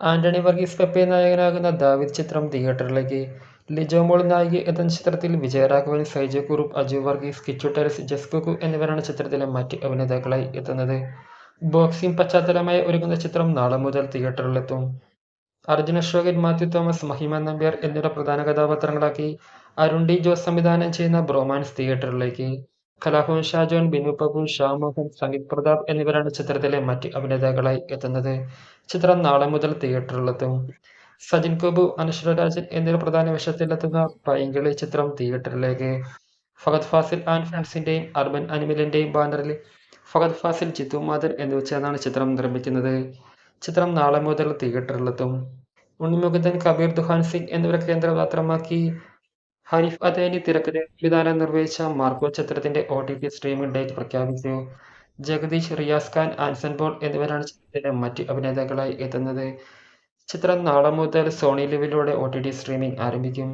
ആന്റണി വർഗീസ് പെപ്പെ നായകനാകുന്ന ദാവിദ് ചിത്രം തിയേറ്ററിലേക്ക്. ലിജോ മോൾ നായിക എന്ന ചിത്രത്തിൽ വിജയരാഘവൻ സൈജു കുറുപ്പ് അജു വർഗീസ് കിച്ചു ടെറസ് ജസ് കുക്കു എന്നിവരാണ് ചിത്രത്തിലെ മറ്റ് അഭിനേതാക്കളായി എത്തുന്നത്. ബോക്സിംഗ് പശ്ചാത്തലമായി ഒരുങ്ങുന്ന ചിത്രം നാളെ മുതൽ തിയേറ്ററിലെത്തും. അർജുന അശോകൻ മാത്യു തോമസ് മഹിമ നമ്പ്യാർ എന്നിവരുടെ പ്രധാന കഥാപാത്രങ്ങളാക്കി അരുൺ ഡി ജോസ് സംവിധാനം ചെയ്യുന്ന ബ്രോമാൻസ് തിയേറ്ററിലേക്ക്. കലാഭവൻ ഷാജോൻ ബിനു പ്രഭു ഷാമോഹൻ സംഗീത് പ്രതാപ് എന്നിവരാണ് ചിത്രത്തിലെ മറ്റ് അഭിനേതാക്കളായി എത്തുന്നത്. ചിത്രം നാളെ മുതൽ തിയേറ്ററിലെത്തും. സജിൻ കബു അനശ്വര രാജൻ എന്നിവർ പ്രധാന വേഷത്തിലെത്തുന്ന പൈങ്കിളി ചിത്രം തിയേറ്ററിലേക്ക്. ഫഹദ് ഫാസിൽ ആൻഡ് ഫ്രണ്ട്സിന്റെയും അർബൻ അനിമലിന്റെയും ബാനറിൽ ഫഹദ് ഫാസിൽ ജിത്തു മാതർ എന്നിവർ ചേർന്നാണ് ചിത്രം നിർമ്മിക്കുന്നത്. ചിത്രം നാളെ മുതൽ തിയേറ്ററിലെത്തും. ഉണ്ണിമുകുന്ദൻ കബീർ ദുഹാൻ സിംഗ് എന്നിവരെ കേന്ദ്രപാത്രമാക്കി ഹനീഫ് അദേനി തിരക്കഥ സംവിധാനം നിർവഹിച്ച മാർക്കോ ചിത്രത്തിന്റെ O T T streaming date പ്രഖ്യാപിച്ചു. ജഗദീഷ് റിയാസ് ഖാൻ ആൻസൺ പോൾ എന്നിവരാണ് ചിത്രത്തിലെ മറ്റ് അഭിനേതാക്കളായി എത്തുന്നത്. ചിത്രം നാളെ മുതൽ സോണി ലിവിലൂടെ ഒ ടി ടി സ്ട്രീമിംഗ് ആരംഭിക്കും.